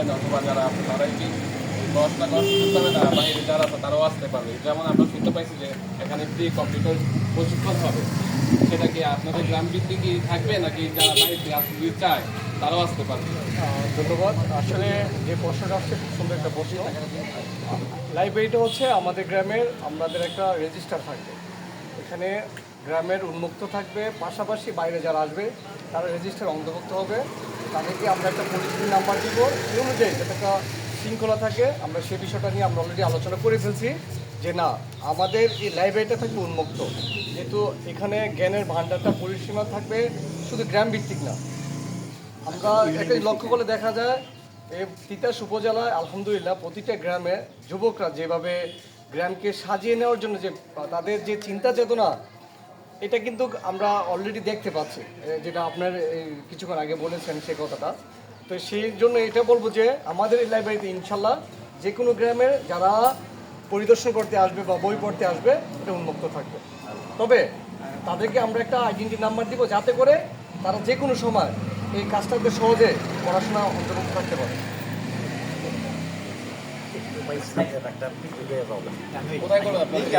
আসবেন অথবা যারা তারাই কি পড়াশোনা করতে হবে না? বাইরে যারা তারাও আসতে পারবে। যেমন আমরা শুনতে পাইছি যে এখানে ফ্রি কম্পিউটার প্রশিক্ষণ হবে। সেটা কি আপনাদের গ্রাম ভিত্তিক কি থাকবে, নাকি যারা বাইরে আসতে চায়, তারাও আসতে পারবে? ধন্যবাদ। আসলে যে প্রশ্নটা আসছে, খুব সুন্দর একটা প্রশ্ন। লাইব্রেরিটা হচ্ছে আমাদের গ্রামের, আমাদের একটা রেজিস্টার থাকবে। এখানে গ্রামের উন্মুক্ত থাকবে, পাশাপাশি বাইরে যারা আসবে, তারা রেজিস্টার অন্তর্ভুক্ত হবে। তাদেরকে আমরা একটা পরিচিতি নাম্বার দিব। এই অনুযায়ী যাতে একটা শৃঙ্খলা থাকে, আমরা সে বিষয়টা নিয়ে আমরা অলরেডি আলোচনা করে ফেলছি যে না, আমাদের এই লাইব্রেরিটা থাকবে উন্মুক্ত। যেহেতু এখানে জ্ঞানের ভাণ্ডারটা পরিসীমা থাকবে, শুধু গ্রাম ভিত্তিক না। আমরা একটা লক্ষ্য করলে দেখা যায় এই তিতাস উপজেলায়, আলহামদুলিল্লাহ, প্রতিটা গ্রামে যুবকরা যেভাবে গ্রামকে সাজিয়ে নেওয়ার জন্য যে তাদের যে চিন্তা চেতনা, এটা কিন্তু আমরা অলরেডি দেখতে পাচ্ছি। যেটা আপনার কিছুক্ষণ আগে বলেছেন সে কথাটা। তো সেই জন্য এটা বলব যে, আমাদের এই লাইব্রেরিতে ইনশাল্লাহ যে কোনো গ্রামের যারা পরিদর্শন করতে আসবে বা বই পড়তে আসবে, এটা উন্মুক্ত থাকবে। তবে তাদেরকে আমরা একটা আইডেন্টি নাম্বার দিব যাতে করে তারা যে কোনো সময় এই কাজটাকে সহজে পড়াশোনা অন্তর্ভুক্ত থাকতে পারে। কোথায় করবে আপনাদের?